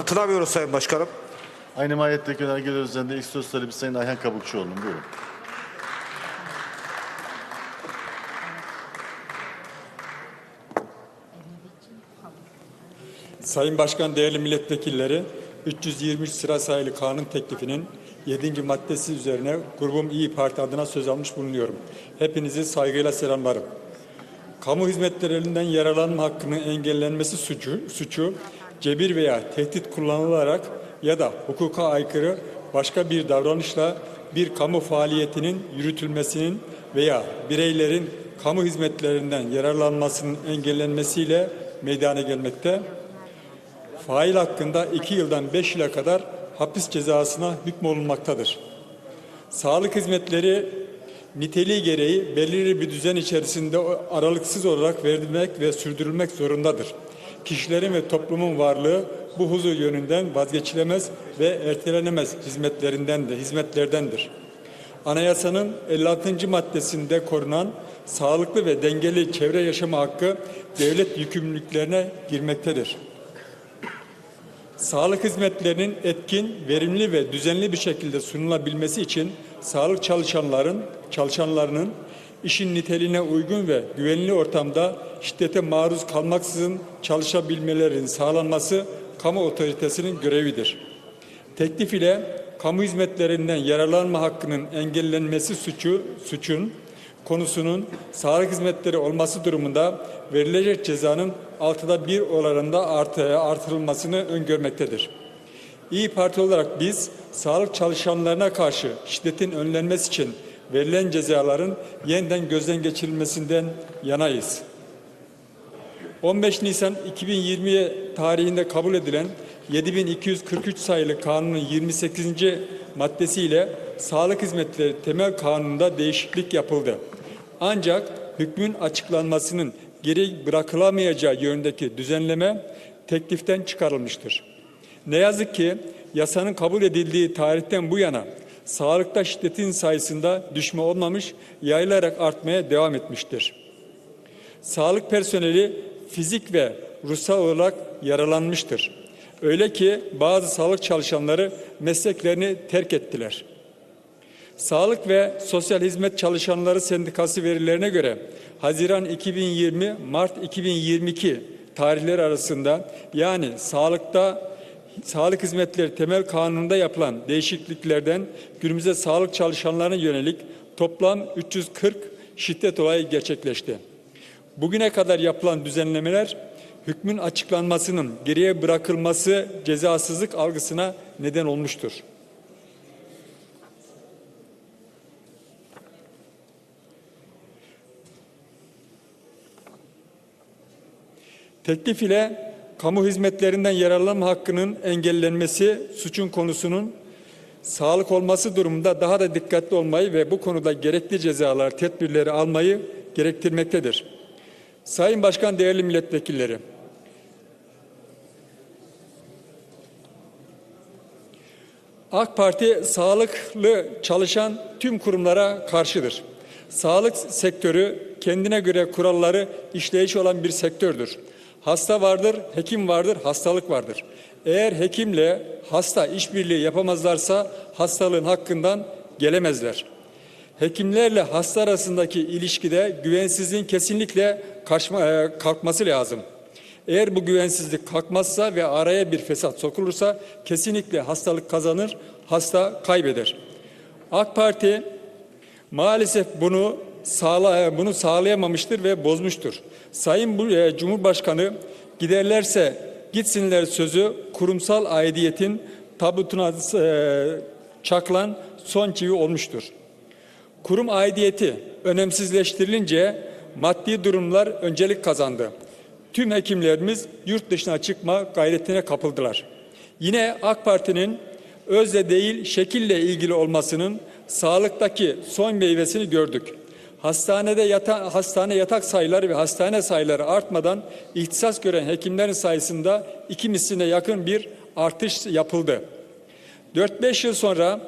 Katılamıyoruz Sayın Başkanım. Aynı mahiyetteki önergeler üzerinde ilk söz talebi Sayın Ayhan Kabukçuoğlu'nun. Buyurun. Sayın Başkan, değerli milletvekilleri, 323 sıra sayılı kanun teklifinin 7. maddesi üzerine grubum İyi Parti adına söz almış bulunuyorum. Hepinizi saygıyla selamlarım. Kamu hizmetlerinden yararlanma hakkının engellenmesi suçu, suçu cebir veya tehdit kullanılarak ya da hukuka aykırı başka bir davranışla bir kamu faaliyetinin yürütülmesinin veya bireylerin kamu hizmetlerinden yararlanmasının engellenmesiyle meydana gelmekte fail hakkında 2 yıldan 5 yıla kadar hapis cezasına hükmolunmaktadır. Sağlık hizmetleri niteliği gereği belirli bir düzen içerisinde aralıksız olarak verilmek ve sürdürülmek zorundadır. Kişilerin ve toplumun varlığı bu huzur yönünden vazgeçilemez ve ertelenemez hizmetlerinden de hizmetlerdendir. Anayasanın 56. maddesinde korunan sağlıklı ve dengeli çevre yaşamı hakkı devlet yükümlülüklerine girmektedir. Sağlık hizmetlerinin etkin, verimli ve düzenli bir şekilde sunulabilmesi için sağlık çalışanların çalışanlarının işin niteliğine uygun ve güvenli ortamda şiddete maruz kalmaksızın çalışabilmelerinin sağlanması kamu otoritesinin görevidir. Teklif ile kamu hizmetlerinden yararlanma hakkının engellenmesi suçu suçun konusunun sağlık hizmetleri olması durumunda verilecek cezanın altıda bir oranında artı, artırılmasını öngörmektedir. İyi Parti olarak biz sağlık çalışanlarına karşı şiddetin önlenmesi için verilen cezaların yeniden gözden geçirilmesinden yanayız. 15 Nisan 2020 tarihinde kabul edilen 7243 sayılı kanunun 28. maddesiyle sağlık hizmetleri temel kanununda değişiklik yapıldı. Ancak hükmün açıklanmasının geri bırakılamayacağı yönündeki düzenleme tekliften çıkarılmıştır. Ne yazık ki yasanın kabul edildiği tarihten bu yana sağlıkta şiddetin sayısında düşme olmamış, yayılarak artmaya devam etmiştir. Sağlık personeli fizik ve ruhsal olarak yaralanmıştır. Öyle ki bazı sağlık çalışanları mesleklerini terk ettiler. Sağlık ve Sosyal Hizmet Çalışanları Sendikası verilerine göre Haziran 2020 Mart 2022 tarihleri arasında yani sağlıkta Sağlık Hizmetleri Temel Kanunu'nda yapılan değişikliklerden günümüzde sağlık çalışanlarına yönelik toplam 340 şiddet olayı gerçekleşti. Bugüne kadar yapılan düzenlemeler hükmün açıklanmasının geriye bırakılması cezasızlık algısına neden olmuştur. Teklif ile kamu hizmetlerinden yararlanma hakkının engellenmesi suçun konusunun sağlık olması durumunda daha da dikkatli olmayı ve bu konuda gerekli cezalar, tedbirleri almayı gerektirmektedir. Sayın Başkan, değerli milletvekilleri, AK Parti sağlıklı çalışan tüm kurumlara karşıdır. Sağlık sektörü kendine göre kuralları işleyiş olan bir sektördür. Hasta vardır, hekim vardır, hastalık vardır. Eğer hekimle hasta işbirliği yapamazlarsa hastalığın hakkından gelemezler. Hekimlerle hasta arasındaki ilişkide güvensizliğin kesinlikle kaçma, e, kalkması lazım. Eğer bu güvensizlik kalkmazsa ve araya bir fesat sokulursa kesinlikle hastalık kazanır, hasta kaybeder. AK Parti maalesef bunu sağla, bunu sağlayamamıştır ve bozmuştur. Sayın e, Cumhurbaşkanı giderlerse gitsinler sözü kurumsal aidiyetin tabutuna e, çakılan son çivi olmuştur. Kurum aidiyeti önemsizleştirilince maddi durumlar öncelik kazandı. Tüm hekimlerimiz yurt dışına çıkma gayretine kapıldılar. Yine AK Parti'nin özle değil şekille ilgili olmasının sağlıktaki son meyvesini gördük. Hastanede yata, hastane yatak sayıları ve hastane sayıları artmadan ihtisas gören hekimlerin sayısında iki misline yakın bir artış yapıldı. 4-5 yıl sonra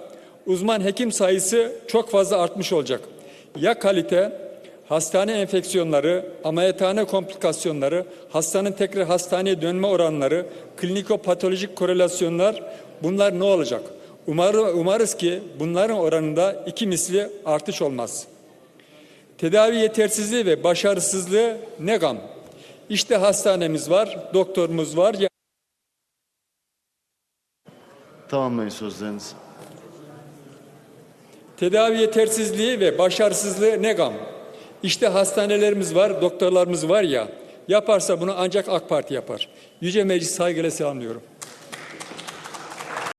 uzman hekim sayısı çok fazla artmış olacak. Ya kalite, hastane enfeksiyonları, ameliyathane komplikasyonları, hastanın tekrar hastaneye dönme oranları, klinikopatolojik korelasyonlar bunlar ne olacak? Umarım, umarız ki bunların oranında iki misli artış olmaz. Tedavi yetersizliği ve başarısızlığı ne gam? İşte hastanemiz var, doktorumuz var. Tamamlayın sözlerinizi. Tedavi yetersizliği ve başarısızlığı ne gam? İşte hastanelerimiz var, doktorlarımız var ya, yaparsa bunu ancak AK Parti yapar. Yüce Meclis saygıyla selamlıyorum.